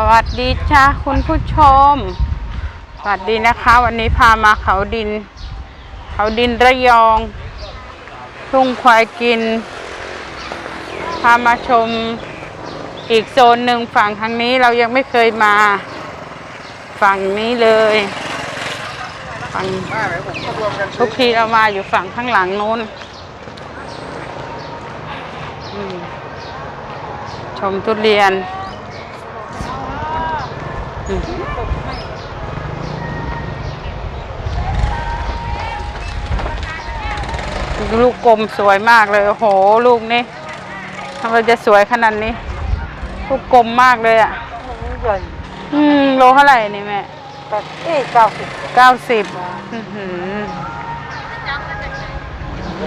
สวัสดีจ้าคุณผู้ชม สวัสดีนะคะ วันนี้พามาเขาดิน เขาดินระยอง ทุ่งควายกิน พามาชมอีกโซนหนึ่งฝั่งทางนี้เรายังไม่เคยมา ฝั่งนี้เลยฝั่งทุกทีเรามาอยู่ฝั่งข้างหลังนู้นชมทุเรียน ลูกกลมสวยมากเลยโอ้โหลูกนี่ทำไมจะสวยขนาดนี้ ลูกกลมมากเลยอะใหญ่อืมโลเท่าไหร่นี่แม่แต่เอ๊ะเก้าสิบเก้าสิบอื้อหือ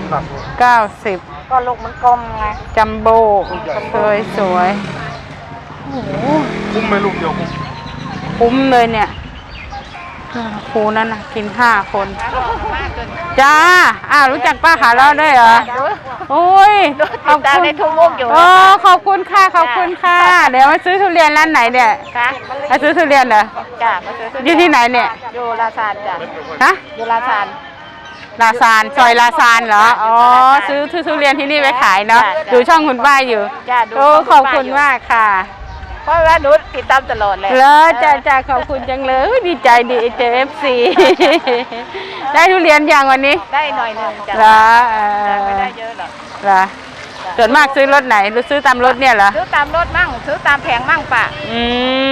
หนักเก้าสิบก็ลูกมันกลมไงจัมโบ้สวยสวยโอ้โหคุ้มไหมลูกเดียวคุ้ม คุ้มเลยเนี่ยครูนั่นนะกินห้าคน จ้าอ่ารู้จักป้าขาเลาะด้วยเหรอโอ้ยขอบตามคุณในทุ่งมุกอยู่โอ้ขอบคุณค่ะขอบคุณค่ะ เดี๋ยวมาซื้อทุเรียนร้านไหนเนี่ยค่ะมาซื้อทุเรียนเหรอจ้ามาซื้ออยู่ที่ไหนเนี่ยอยู่ลาซานจ้ะฮะอยู่ลาซานลาซานซอยลาซานเหรอ อ๋อ ซื้อทุเรียนที่นี่ไปขายเนาะ ดูช่องคุณป้าอยู่จ้าดูโอ้ขอบคุณมากค่ะ เพราะว่าหนูติดตามตลอดเลยเลยจ้าจ้าขอบคุณจังเลยอุ๊ยดีใจดีเจอเอฟซีได้ทุเรียนอย่างวันนี้ได้หน่อยหนึงจ้ะเหรอเอไม่อได้เยอะหรอกเหรอส่วนมากซื้อรถไหนหรือซื้อตามรถเนี่ยเหรอซื้อตามรถมั่งซื้อตามแผงมั่งป่ะอื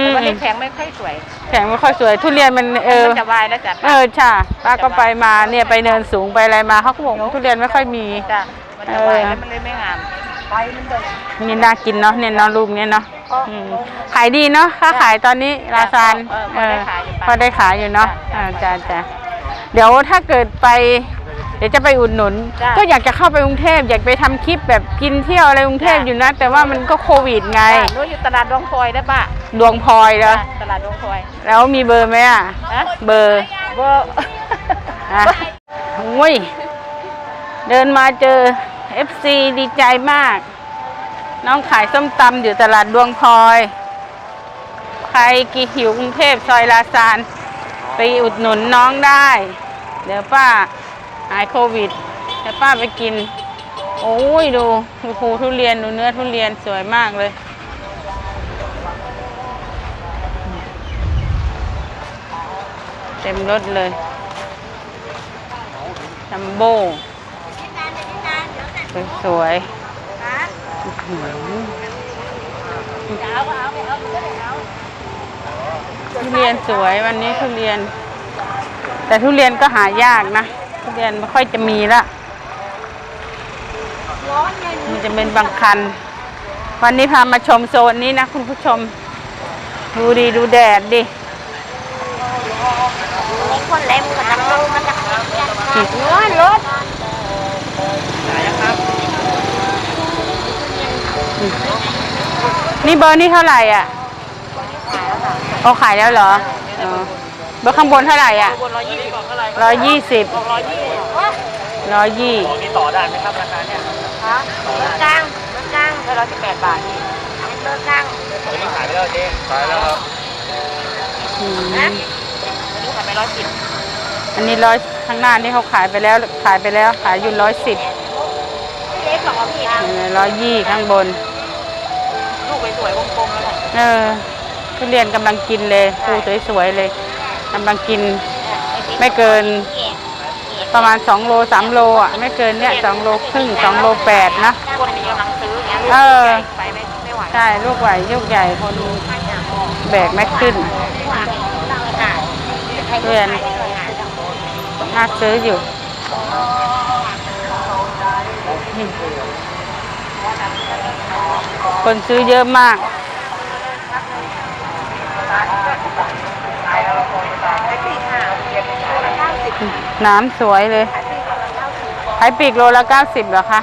มแต่วันนี้แผงไม่ค่อยสวยแผงไม่ค่อยสวยทุเรียนมันเออ มันจะวายแล้วจ้ะเออใช่ป้าก็ไปมาเนี่ยไปเนินสูงไปอะไรมาเขาก็บอกว่าทุเรียนไม่ค่อยมี จ้ะมันจะวายแล้วมันเลยไม่งามไปมันเลยนี่น่ากินเนาะเนี่ยเนาะลูกเนี่ยเนาะ อืมขายดีเนาะค้าขายตอนนี้ราซานเออพอได้ขายอยู่พอได้ขายอยู่เนาะจ้ะอ่าจ้าจ้าเดี๋ยวถ้าเกิดไป เดี๋ยวจะไปอุดหนุน จ้ะก็อยากจะเข้าไปกรุงเทพอยากไปทำคลิปแบบกินเที่ยวอะไรกรุงเทพจ้ะ อยู่นะ แต่ว่ามันก็โควิดไงจ้ะหนูอยู่ตลาดดวงพลอยได้ป่ะดวงพลอยแล้วจ้ะตลาดดวงพลอยแล้วมีเบอร์ไหมอะฮะเบอร์ เบอร์ อะโอ้ย เดินมาเจอ FC ดีใจมาก น้องขายส้มตำอยู่ตลาดดวงพลอย ใครกี่หิวกรุงเทพซอยลาซานไปอุดหนุนน้องได้ เดี๋ยวป้าหายโควิดเดี๋ยวป้าไปกิน โอ้ยดูดูภูทุเรียนดูเนื้อทุเรียนสวยมากเลย เต็มรถเลยจัมโบ้สวยๆ ทุเรียนสวยวันนี้ทุเรียน แต่ทุเรียนก็หายากนะ ทุเรียนไม่ค่อยจะมีละมันจะเป็นบางคัน วันนี้พามาชมโซนนี้นะคุณผู้ชม ดูดีดูแดดดิคนเล่มกับน้ำลูมันจะร้อนรถ นี่เบอร์นี่เท่าไหร่อะเขาขายแล้วเหรออ๋อเบอร์ข้างบนเท่าไหร่อะ บนร้อยยี่สิบเท่าไหร่ร้อยยี่สิบร้อยยี่สิบร้อยยี่มีต่อได้ไหมครับราคาเนี่ยฮะรถกลางรถกลางร้อยสิบแปดบาทนี่รถกลางตัวนี้ขายไปแล้วเจ๊ขายแล้วครับอืมนะอันนี้ขายไปร้อยสิบอันนี้ร้อยข้างหน้านี่เขาขายไปแล้ว ขายไปแล้ว ขายอยู่ร้อยสิบเล็กของพี่ร้อยยี่ข้างบนลูก สวยๆวงกลมแล้วเออทุเรียนกำลังกินเลยภูสวยๆเลยกำลังกิน ไม่เกิน ประมาณสองโลสามโลอะ ไม่เกินเนี่ยสองโลครึ่งสองโลแปดนะ คนมีกำลังซื้ออย่างเงี้ยเออไปไม่ไม่ไหวใช่ลูกไหวลูกใหญ่คนแบกไม่ขึ้นเพื่อนน่าซื้ออยู่ คนซื้อเยอะมาก น้ำสวยเลย ขายปีกโลละเก้าสิบเหรอคะ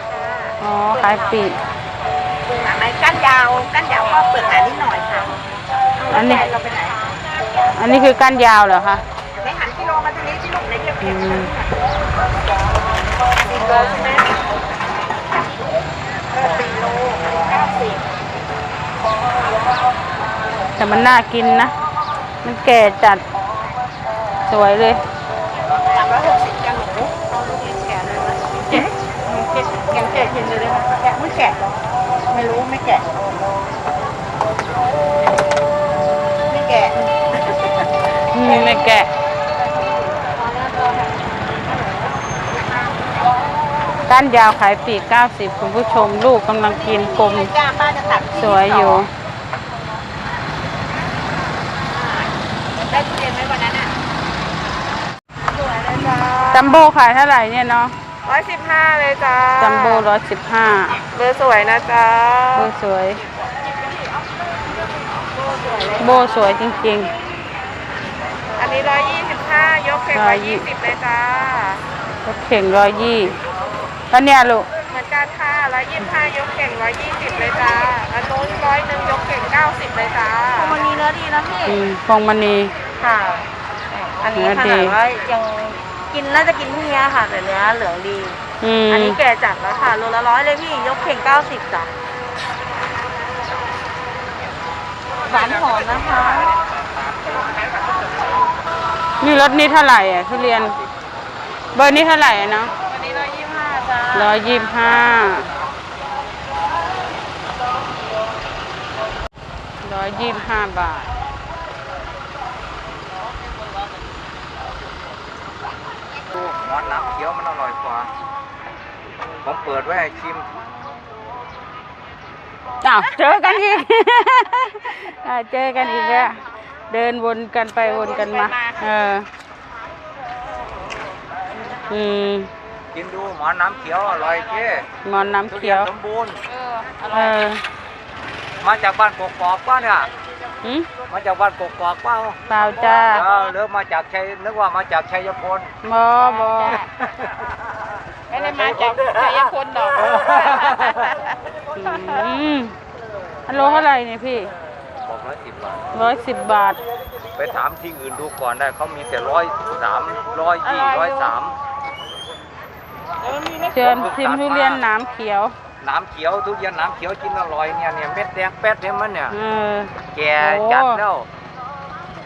อ๋อ ขายปีกไหนก้านยาวก้านยาวก็เปลือกหนานิดหน่อยค่ะอันนี้เราไปไหน อันนี้คือก้านยาวเหรอคะไม่หันกิโลมาทางนี้ที่ลูกไหนเรียบอืเรียบ แต่มันน่ากินนะ มันแก่จัด สวยเลยสามร้อยหกสิบจังหนูเอาลูกเล็กแกะเลยนะแกะแกะแกะแกะกินเลยได้ไหมแกะไม่แกะไม่รู้ไม่แกะไม่แกะไม่แกะก้านยาวขายปีก90 คุณผู้ชมลูกกำลังกินกลมสวยอยู่ ได้ทุเรียนไหมวันนั้นอะสวยเลย จ้าจัมโบ้ขายเท่าไหร่เนี่ยเนาะร้อยสิบห้าเลยจ้าจัมโบ้ร้อยสิบห้าเบอร์สวยนะจ้าโบสวย โบสวยจริง อันนี้ร้อยยี่สิบห้ายกเข่งร้อยยี่สิบเลยจ้าๆรถเข่งร้อยยี่แล้วเนี่ยลูกเหมือนกันค่ะร้อยยี่สิบห้ายกเข่งร้อยยี่สิบเลยจ้าอันโน้นร้อยหนึ่งยกเข่งเก้าสิบเลยจ้ามันนี้เนื้อดีนะพี่ อืมพวงมณีค่ะ อันนี้เนื้อขดีนาดว่ายัง กินน่าจะกินพรุ่งนี้ค่ะ แต่เนื้อเหลืองดี อืมอันนี้แก่จัดแล้วค่ะโลละร้อยเลยพี่ยกเข่งเก้าสิบจ้ะหวานหอมนะคะนี่รถนี้เท่าไหร่อะทุเรียน เบอร์นี้เท่าไหร่อะเนาะอันนี้ร้อยยี่สิบห้าจ้าร้อยยี่สิบห้าร้อยยี่สิบห้าบาท หมอนน้ำเขียวมันอร่อย กว่า ผมเปิดไว้ให้ชิม อ้าวเจอกันอีก อ่าเจอกันอีกแล้วเดินวนกันไปวนกันมา เออ อืมกินดูหมอนน้ำเขียวอร่อยเจ๊หมอนน้ำทุเขีเรียยนว สมบูรณ์ เออมาจากบ้านกกอกป้าเนี่ยหืมมาจากบ้านกกอกเป้าเปล่าจ้าเออหรือมาจากชัยนึกว่ามาจากชัยพล บอบอไม่ได้มา จากชัยพลหรอกอืมอันโลเท่าไหร่เนี่ยพี่บอกร้อยสิบบาทร้อยสิบบาท ไปถามที่อื่นดูก่อนได้เขามีแต่ร้อยสามร้อยยี่ร้อยสามเชิญชิมทุเรียนน้ำเขียว น้ำเขียวทุเรียนน้ำเขียวกินอร่อยเนี่ยเนี่ยเม็ดแดงแป๊ดเนี่ยมันเนี่ยแก่จัดแล้ว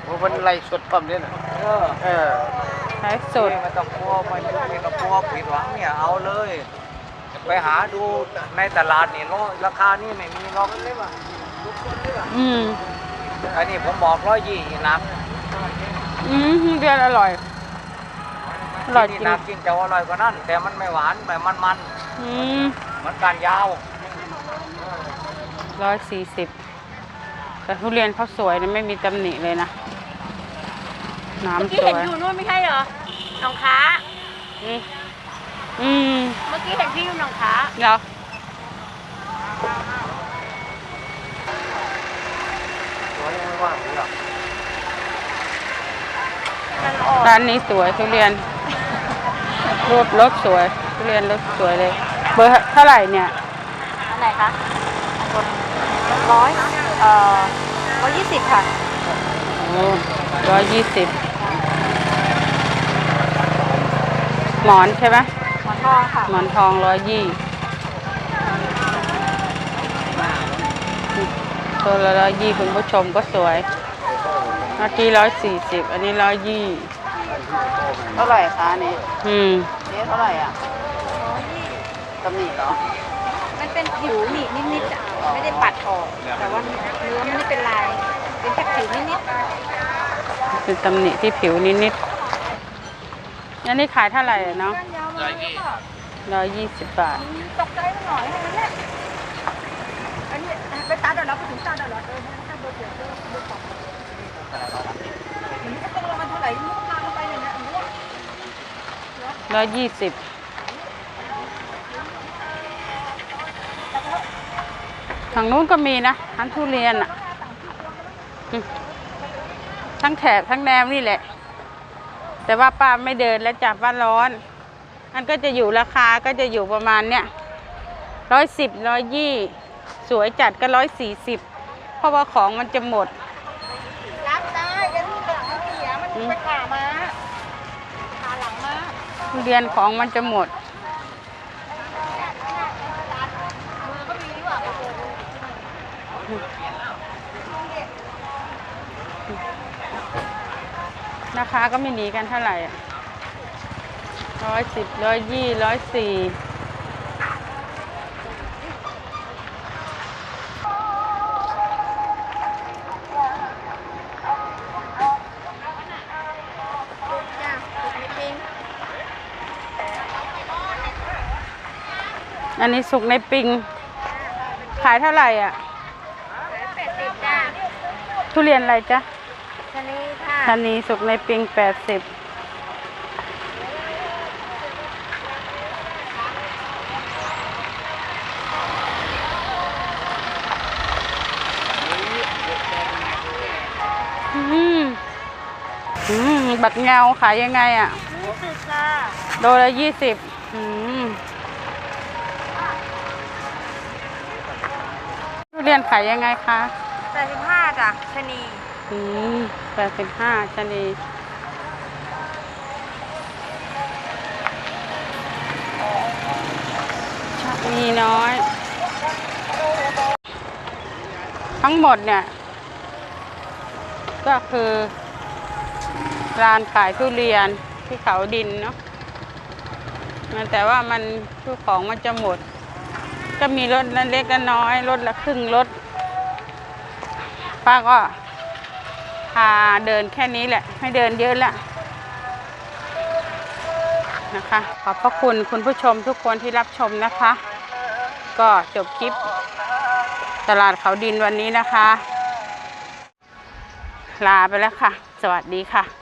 ว่ามันไล่สดปั๊มเนี่ยนะเออ เออขายสดนี่ไม่ต้องกลัวไม่ไม่ต้องกลัวผิดหวังเนี่ยเอาเลย ไปหาดูในตลาดนี่เนาะราคานี่ไม่มีหรอกอืมอันนี้ผมบอกร้อยยี่นับอืมทุเรียนอร่อยอร่อยจริที่งนับกินจะอร่อยกว่านั้น แต่มันไม่หวานแบบมันมันอืมๆมันการยาวร้อยสี่สิบแต่ทุเรียนเขาสวยนะไม่มีตำหนิเลยนะ เมื่อน้ำกี้สเห็นวยอยู่นู่นไม่ใช่เหรอหนองค้าอืมอืมเมื่อกี้เห็นพี่อยู่หนองค้าเหรอสวยไม่ว่าหรอกมันอ่อนร้านนี้สวยทุเรียน รูปรถสวยทุเรียนรถสวยเลย เบอร์เท่าไหร่เนี่ย อันไหนคะร้อยเอ่อร้อยยี่สิบค่ะ ร้อยยี่สิบ หมอนใช่ไหมหมอนทองค่ะ หมอนทองร้อยยี่ตัวละร้อยยี่คุณผู้ชมก็สวย เมื่อกี้ร้อยสี่สิบอันนี้ร้อยยี่เท่าไหร่คะนี่อืมนี่เท่าไหร่อะตำหนิเหรอ มันเป็นผิวหนีบนิดๆอะไม่ได้ปัดออก แต่ว่าเนื้อไม่ได้เป็นลาย เป็นแค่ผิวนิดเป็นตำหนิที่ผิวนิดๆ อันนี้ขายเท่าไหร่เนาะยาวมาแล้วก็ร้อยยี่สิบบาทตกใจมันหน่อยแค่นั้นแหละอันนี้ไปตาเดี๋ยวเราไปถึงตาเดี๋ยวเราเออถ้าเบอร์เดียวเบอร์เบอร์สองมันก็ต้องลงมาเท่าไหร่มุกพาเข้าไปเนี่ยนะอันนี้ร้อยยี่สิบทางนู้นก็มีนะทั้งทุเรียนอะ ทั้งแถบทั้งแนวนี่แหละ แต่ว่าป้าไม่เดินแล้วจับว่าร้อน มันก็จะอยู่ราคาก็จะอยู่ประมาณเนี้ยร้อยสิบร้อยยี่สวยจัดก็ร้อยสี่สิบเพราะว่าของมันจะหมด รับได้กันหลังเสียมันไปขามาขาหลังมาเรียนของมันจะหมดม ราคาก็ไม่หนีกันเท่าไหร่อะร้อยสิบร้อยยี่ร้อยสี่จ้าไม่ปิ้งอันนี้สุกในปิง ขายเท่าไหร่อะแปดสิบจ้าทุเรียนอะไรจ๊ะชะนีค่ะชันนีสุกในปิงแปดสิบอืมอืมบักเงาขายยังไงอะยี่สิบค่ะโลละยี่สิบอืมทุเรียนขายยังไงคะแปดสิบห้าจ้ะชะนีอืมแปดสิบห้าชะนีชนีน้อย ทั้งหมดเนี่ย ก็คือร้านขายทุเรียนที่เขาดินเนาะมันแต่ว่ามันคือของมันจะหมด ก็มีรถเล็กๆน้อยรถละครึ่งรถป้าก็ พาเดินแค่นี้แหละไม่เดินเยอะละนะคะ ขอบพระคุณคุณผู้ชมทุกคนที่รับชมนะคะ ก็จบคลิป ตลาดเขาดินวันนี้นะคะ ลาไปแล้วค่ะ สวัสดีค่ะ